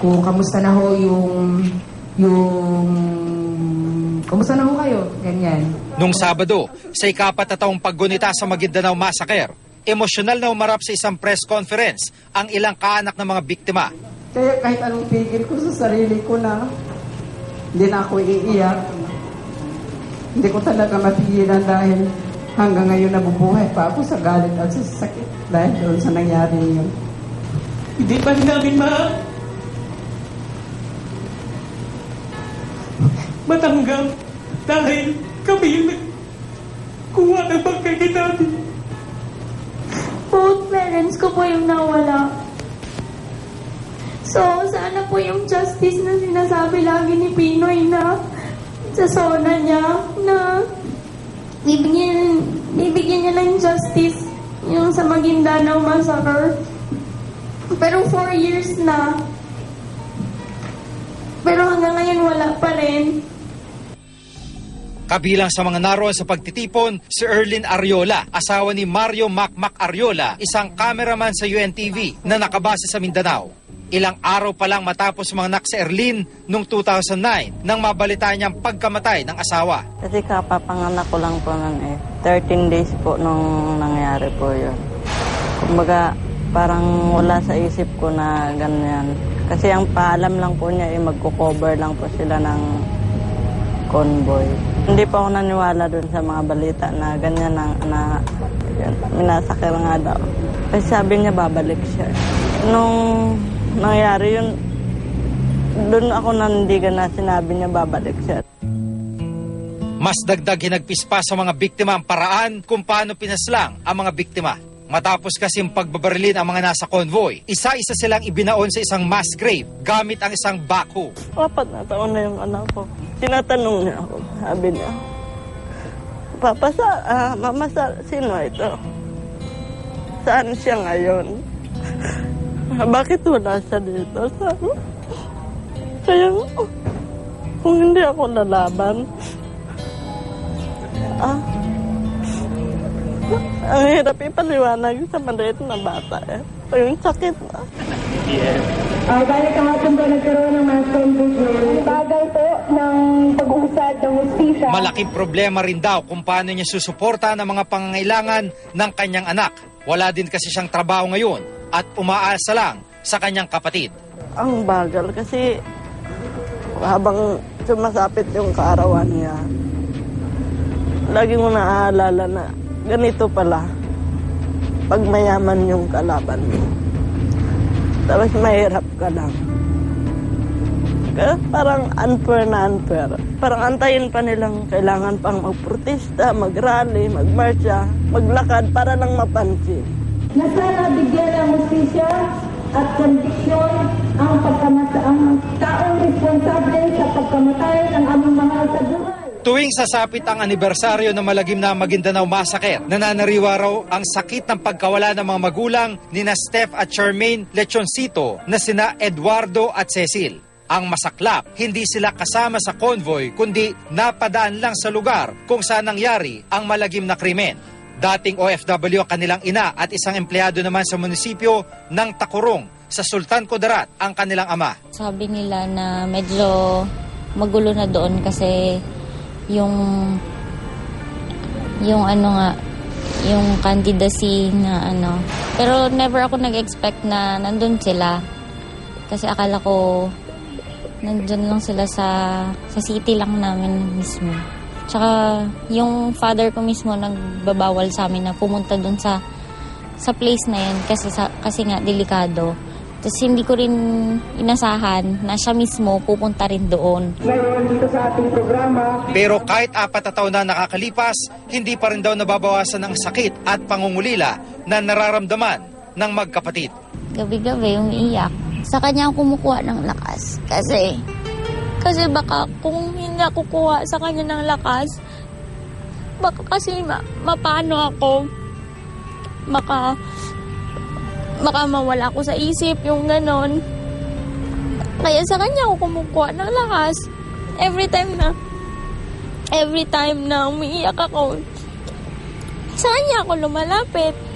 kung kamusta na ho yung yung kamusta na ho kayo ganyan Nung Sabado, sa ikapat na taong paggunita sa Maguindanao Massacre, emosyonal na umarap sa isang press conference ang ilang kaanak ng mga biktima. Kaya kahit anong pigil ko sa sarili ko na hindi na ako iiyak. Hindi ko talaga mapigilan dahil hanggang ngayon nabubuhay pa ako sa galit at sa sakit dahil doon sa nangyari yun. Hindi pa rin namin ma... matanggap dahil kami yung nagkuha ng pagkain namin. Both parents ko po yung nawala. So, sana po yung justice na sinasabi lagi ni Pinoy na sa zona niya na bibigyan, bibigyan niya ng justice yung sa Maguindanao Massacre. Pero four years na. Pero hanggang ngayon wala pa rin. Kabilang sa mga naroon sa pagtitipon, si Erlin Ariola, asawa ni Mario Macmac Ariola, isang cameraman sa UNTV na nakabase sa Mindanao. Ilang araw pa lang matapos manganak si Erlin noong 2009 nang mabalita niyang pagkamatay ng asawa. Kasi kapapanganak ko lang po nun eh. 13 days po nung nangyari po yun. Kumbaga, parang wala sa isip ko na ganyan. Kasi ang paalam lang po niya ay magko-cover lang po sila ng convoy. Hindi po ako naniwala dun sa mga balita na ganyan ang na, yun, minasakir nga daw. Kasi sabi niya babalik siya. Nung nangyari yun, dun ako nandigan na sinabi niya babalik siya. Mas dagdag hinagpis pa sa mga biktima ang paraan kung paano pinaslang ang mga biktima. Matapos kasing pagbabarilin ang mga nasa convoy, isa-isa silang ibinaon sa isang mass grave gamit ang isang backhoe. Apat na taon na yung anak ko. Tinatanong niya ako. Sabi niya, Papa, sa, ah, Mama, sa, sino ito? Saan siya ngayon? "Ah, Bakit wala siya dito? Sabi, kaya kung hindi ako lalaban, ah, ang hirap ipaliwanag sa maliit na bata eh. Yung sakit na. Ay, balik ang ating po nagkaroon ng mass confusion. Malaking problema rin daw kung paano niya susuporta ng mga pangangailangan ng kanyang anak. Wala din kasi siyang trabaho ngayon at umaasa lang sa kanyang kapatid. ang bagal kasi habang sumasapit yung kaarawan niya, lagi mo naaalala na ganito pala pag mayaman yung kalaban mo. Tapos mahirap ka lang. Kaya parang unfair na unfair. Parang antayin pa nilang kailangan pang magprotesta, magrally, magmarcha, maglakad para lang mapansin. Na sana bigyan ng hustisya at kondiksyon ang pagkamata ang taong responsable sa pagkamatay ng aming mahal sa buhay. Tuwing sasapit ang anibersaryo ng malagim na Maguindanao Massacre, nananariwa raw ang sakit ng pagkawala ng mga magulang ni na Steph at Charmaine Lechoncito na sina Eduardo at Cecil. Ang masaklap, hindi sila kasama sa convoy kundi napadaan lang sa lugar kung saan nangyari ang malagim na krimen. Dating OFW ang kanilang ina at isang empleyado naman sa munisipyo ng Takurong sa Sultan Kudarat ang kanilang ama. Sabi nila na medyo magulo na doon kasi yung yung ano nga yung candidacy na ano pero never ako nag-expect na nandun sila kasi akala ko nandun lang sila sa sa city lang namin mismo tsaka yung father ko mismo nagbabawal sa amin na pumunta dun sa sa place na yun kasi sa, kasi nga delikado tapos hindi ko rin inasahan na siya mismo pupunta rin doon. Ngayon dito sa ating programa, Pero kahit apat na taon na nakakalipas, hindi pa rin daw nababawasan ng sakit at pangungulila na nararamdaman ng magkapatid. Gabi-gabi umiiyak. Sa kanya ako kumukuha ng lakas. Kasi, kasi baka kung hindi ako kuha sa kanya ng lakas, baka kasi ma, mapano ako. Baka, baka mawala ako sa isip, yung ganon. Kaya sa kanya ako kumukuha ng lakas. Every time na, every time na umiiyak ako, sa kanya ako lumalapit.